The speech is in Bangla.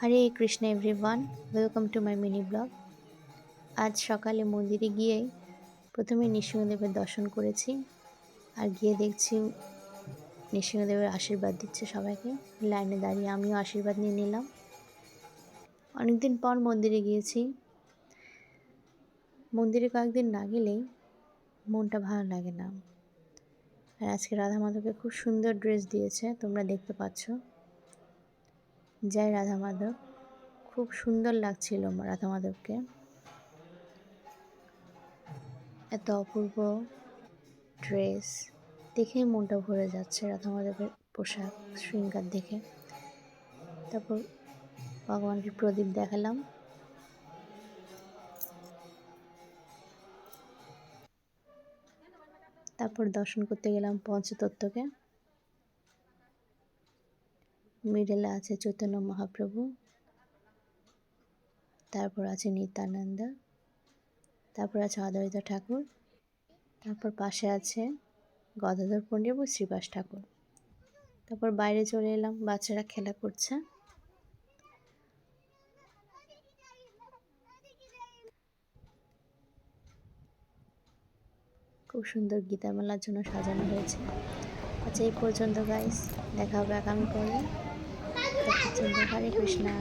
Hare Krishna everyone welcome to my mini blog আজ সকালে মন্দিরে গিয়ে প্রথমে নৃসিংহদেবের দর্শন করেছি আর গিয়ে দেখছি নৃসিংহদেবের আশীর্বাদ দিচ্ছে সবাইকে। লাইনে দাঁড়িয়ে আমিও আশীর্বাদ নিয়ে নিলাম। অনেকদিন পর মন্দিরে গিয়েছি। মন্দিরে কয়েকদিন না গেলেই মনটা ভালো লাগে না। আর আজকে রাধা মাধবকে খুব সুন্দর ড্রেস দিয়েছে, তোমরা দেখতে পাচ্ছ। জয় রাধা মাধব খুব সুন্দর লাগছিল রাধা মাধবকে এত অপূর্ব ড্রেস দেখেই মনটা ভরে যাচ্ছে রাধা মাধবের পোশাক, শৃঙ্গার দেখে। তারপর ভগবানকে প্রদীপ দেখালাম। তারপর দর্শন করতে গেলাম পঞ্চতত্ত্বকে। মিডলে আছে চৈতন্য মহাপ্রভু, তারপর আছে নিত্যানন্দ, তারপর আছে অদ্বৈত ঠাকুর, তারপর পাশে আছে গদাধর পণ্ডিত এবং শ্রীবাস ঠাকুর। তারপর বাইরে চলে এলাম, বাচ্চারা খেলা করছে। খুব সুন্দর গীতা মেলার জন্য সাজানো হয়েছে। আচ্ছা এই পর্যন্ত গাইস দেখা হবে আগামী পর্বে হরে কৃষ্ণা